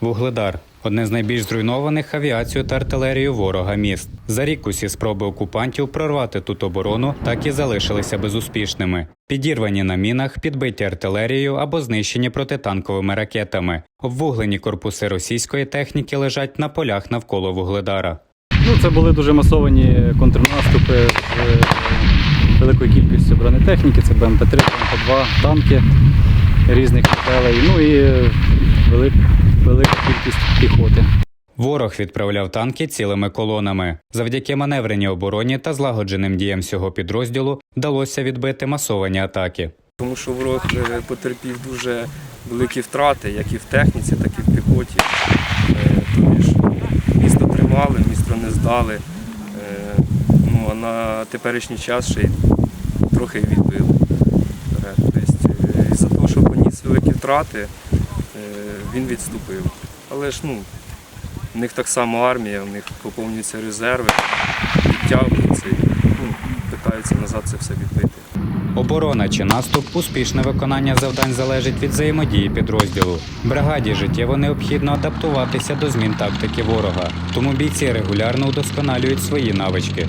Вугледар одне з найбільш зруйнованих авіацією та артилерією ворога міст. За рік усі спроби окупантів прорвати тут оборону так і залишилися безуспішними. Підірвані на мінах, підбиті артилерією або знищені протитанковими ракетами. Обвуглені корпуси російської техніки лежать на полях навколо вугледара. Ну, це були дуже масовані контрнаступи з е, великою кількістю бронетехніки, це БМП-3, БМП-2, танки різних моделей, ну і е, велик, велика кількість піхоти. Ворог відправляв танки цілими колонами. Завдяки маневреній обороні та злагодженим діям всього підрозділу вдалося відбити масовані атаки. Тому що ворог потерпів дуже великі втрати, як і в техніці, так і в піхоті. Тобі ж місто тримали, місто не здали. Е, Ну, а на теперішній час ще й трохи відбили. Тобто, е, Із-за того, що поніс великі втрати, він відступив. Але ж ну, в них так само армія, в них поповнюються резерви, підтягуються ну, питаються назад це все відбити. Оборона чи наступ успішне виконання завдань залежить від взаємодії підрозділу. Бригаді життєво необхідно адаптуватися до змін тактики ворога, тому бійці регулярно удосконалюють свої навички.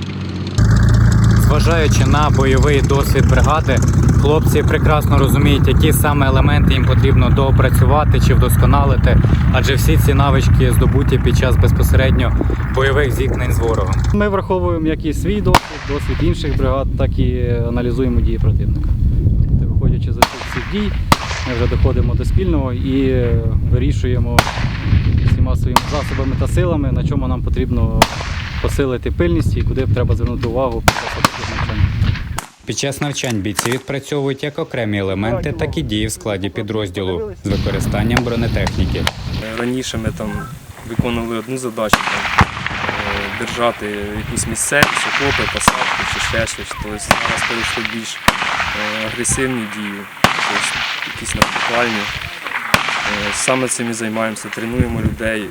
Зважаючи на бойовий досвід бригади, хлопці прекрасно розуміють, які саме елементи їм потрібно доопрацювати чи вдосконалити, адже всі ці навички здобуті під час безпосередньо бойових зіткнень з ворогом. Ми враховуємо як і свій досвід, досвід інших бригад, так і аналізуємо дії противника. Тобто, виходячи з цих дій, ми вже доходимо до спільного і е, вирішуємо всіма своїми засобами та силами, на чому нам потрібно посилити пильність і куди б треба звернути увагу під час таких навчань. Під час навчань бійці відпрацьовують як окремі елементи, так і дії в складі підрозділу з використанням бронетехніки. Раніше ми там виконували одну задачу там, е, держати якусь місцевість, окопи, посадки чи ще щось. Тобто зараз перейшли більш е, агресивні дії, тобто якісь наступальні. Е, Саме цим і займаємося, тренуємо людей.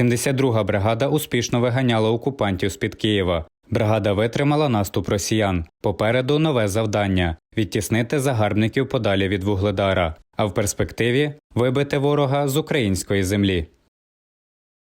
Е, 72-га бригада успішно виганяла окупантів з-під Києва. Бригада витримала наступ росіян. Попереду нове завдання відтіснити загарбників подалі від вугледара, а в перспективі вибити ворога з української землі.